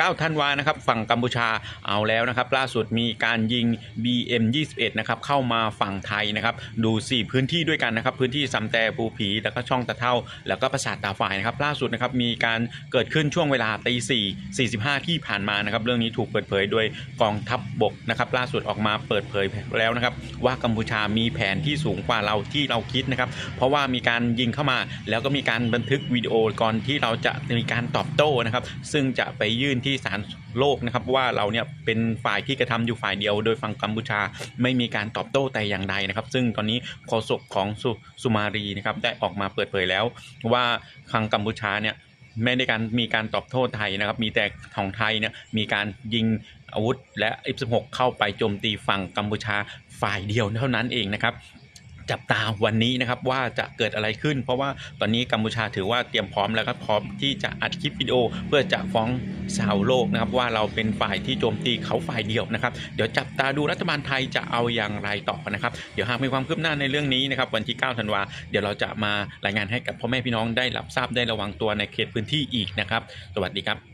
9ธันวานะครับฝั่งกัมพูชาเอาแล้วนะครับ ล่าสุดมีการยิง BM 21 นะครับเข้ามาฝั่งไทยนะครับ ดู 4 พื้นที่ด้วยกันนะครับ พื้นที่ซำแต่ภูผีแล้วก็ช่องตะเท่า แล้วก็ปราสาทตาฝ่ายนะครับ ล่าสุดนะครับมีการเกิดขึ้นช่วงเวลาตี4 45 ที่ผ่านมานะครับ เรื่องนี้ถูกเปิดเผยโดยกองทัพบบกนะครับ ล่าสุดออกมาเปิดเผยแล้วนะครับ ว่ากัมพูชามีแผนที่สูงกว่าเราที่เราคิดนะครับ เพราะว่ามีการยิงเข้ามา แล้วก็มีการบันทึกวิดีโอก่อนที่เราจะมีการตอบโต้นะครับ ซึ่งจะไปยื่นที่ที่ศาลโลกนะครับว่าเราเนี่ยเป็นฝ่ายที่กระทำอยู่ฝ่ายเดียว โดยฝั่งกัมพูชาไม่มีการตอบโต้แต่อย่างใดนะครับ ซึ่งตอนนี้โฆษกของสสุมารีนะครับได้ออกมาเปิดเผยแล้ว ว่าทางกัมพูชาเนี่ยไม่ได้การมีการตอบโต้ไทยนะครับ มีแต่ของไทยเนี่ยมีการยิงอาวุธและ F16 เข้าไปโจมตีฝั่งกัมพูชาฝ่ายเดียวเท่านั้นเองนะครับ จับตาวันนี้นะครับว่าจะเกิดอะไรขึ้น เพราะว่าตอนนี้กัมพูชาถือว่าเตรียมพร้อมแล้วก็พร้อมที่จะอัดคลิปวิดีโอ เพื่อจะฟ้องชาวโลกนะครับว่าเราเป็นฝ่ายที่โจมตีเขาฝ่ายเดียวนะครับเดี๋ยวจับตาดูรัฐบาลไทยจะเอาอย่างไรต่อนะครับเดี๋ยวหากมีความคืบหน้าในเรื่องนี้นะครับวันที่ 9 ธันวาเดี๋ยวเราจะมารายงานให้กับพ่อแม่พี่น้องได้รับทราบได้ระวังตัวในเขตพื้นที่อีกนะครับ สวัสดีครับ